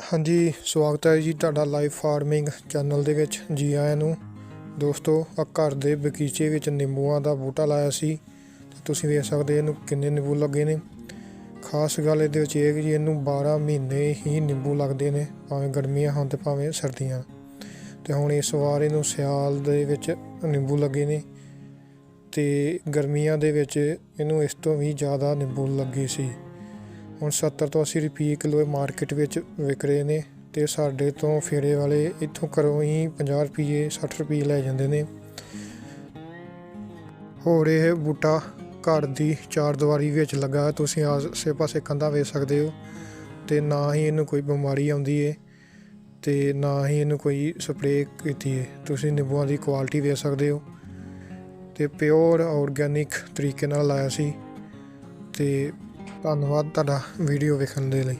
ਹਾਂਜੀ, ਸਵਾਗਤ ਹੈ ਜੀ ਤੁਹਾਡਾ ਲਾਈਵ ਫਾਰਮਿੰਗ ਚੈਨਲ ਦੇ ਵਿੱਚ ਜੀ ਆਇਆਂ ਨੂੰ। ਦੋਸਤੋ ਆ ਘਰ ਦੇ ਬਗੀਚੇ ਵਿੱਚ ਨਿੰਬੂਆਂ ਦਾ ਬੂਟਾ ਲਾਇਆ ਸੀ। ਤੇ ਤੁਸੀਂ ਵੇਖ ਸਕਦੇ ਇਹਨੂੰ ਕਿੰਨੇ ਨਿੰਬੂ ਲੱਗੇ ਨੇ। ਖਾਸ ਗੱਲ ਇਹਦੇ ਵਿੱਚ ਇਹ ਕਿ ਜੀ ਇਹਨੂੰ 12 ਮਹੀਨੇ ਹੀ ਨਿੰਬੂ ਲੱਗਦੇ ਨੇ, ਭਾਵੇਂ ਗਰਮੀਆਂ ਹੋਣ ਤੇ ਭਾਵੇਂ ਸਰਦੀਆਂ। ਤੇ ਹੁਣ ਇਸ ਵਾਰ ਇਹਨੂੰ ਸਿਆਲ ਦੇ ਵਿੱਚ ਨਿੰਬੂ ਲੱਗੇ ਨੇ। ਤੇ ਗਰਮੀਆਂ ਦੇ ਵਿੱਚ ਇਹਨੂੰ ਇਸ ਤੋਂ ਵੀ ਜ਼ਿਆਦਾ ਨਿੰਬੂ ਲੱਗੇ ਸੀ। ਹੁਣ 70 ਤੋਂ 80 ਰੁਪਏ ਕਿਲੋ ਮਾਰਕੀਟ ਵਿੱਚ ਵਿਕ ਰਹੇ ਨੇ ਤੇ ਸਾਡੇ ਤੋਂ ਫੇਰੇ ਵਾਲੇ ਇੱਥੋਂ ਘਰੋਂ ਹੀ 50 ਰੁਪਏ 60 ਰੁਪਏ ਲੈ ਜਾਂਦੇ ਨੇ। ਹੋਰ ਇਹ ਬੂਟਾ ਘਰ ਦੀ ਚਾਰ ਦੀਵਾਰੀ ਵਿੱਚ ਲੱਗਾ ਹੈ। ਤੁਸੀਂ ਆਸੇ ਪਾਸੇ ਕੰਧਾਂ ਵੇਚ ਸਕਦੇ ਹੋ ਤੇ ਨਾ ਹੀ ਇਹਨੂੰ ਕੋਈ ਬਿਮਾਰੀ ਆਉਂਦੀ ਏ ਤੇ ਨਾ ਹੀ ਇਹਨੂੰ ਕੋਈ ਸਪਰੇਅ ਕੀਤੀ ਏ। ਤੁਸੀਂ ਨਿੰਬੂਆਂ ਦੀ ਕੁਆਲਿਟੀ ਵੇਚ ਸਕਦੇ ਹੋ ਤੇ ਪਿਓਰ ਆਰਗੈਨਿਕ ਤਰੀਕੇ ਨਾਲ ਲਾਇਆ ਸੀ ਤੇ ਧੰਨਵਾਦ ਤੁਹਾਡਾ ਵੀਡੀਓ ਵੇਖਣ ਦੇ ਲਈ।